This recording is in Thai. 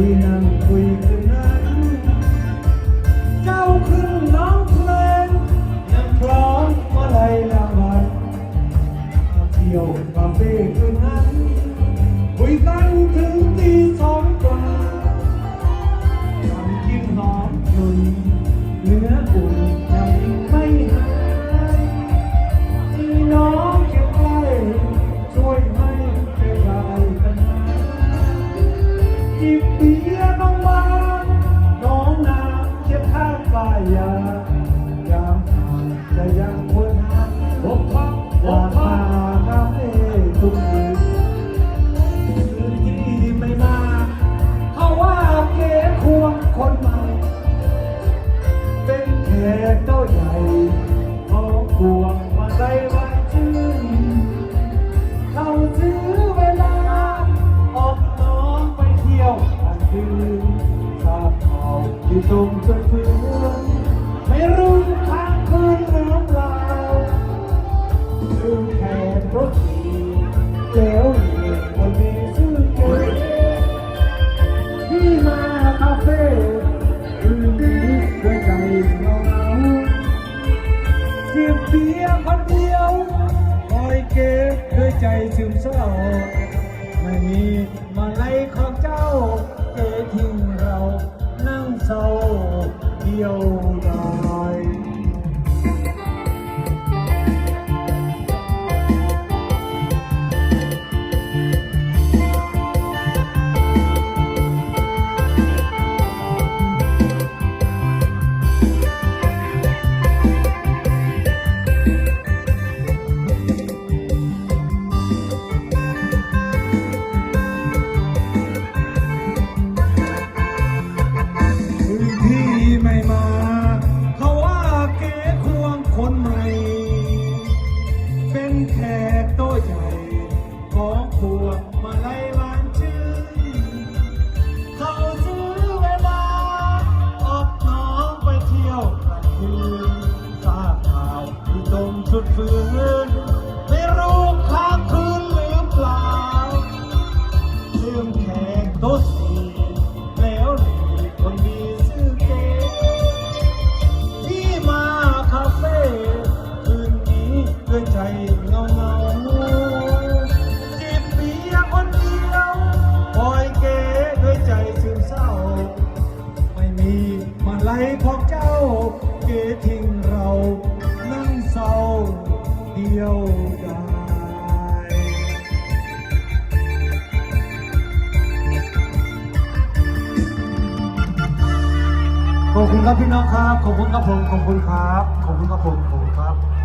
最难归根。 งมาได้วันชื่นเราซื้อเวลา ออกน้องไปเที่ยวกลางคืนทราบข่าวที่ตรงจ ใจซึมเศร้า ไม่มีมาไลของเจ้าเกทิ้งเรานั่งเศร้าเดียวดาย พวกมาไล่หวานชื่นเขาซื้อเวลาออกน้องไปเที่ยวกลางคืนทราบข่าวที่ตรงชุดฟื้นไม่รู้ค้างคืนหรือเปล่าเลื่อมแขกโต๊ะสีแล้วหลีคนดีซื้อเก๋ที่มาคาเฟ่คืนนี้ด้วยใจ ครับพี่น้องครับ ขอบคุณครับผม ขอบคุณครับ ขอบคุณครับผม ขอบคุณครับ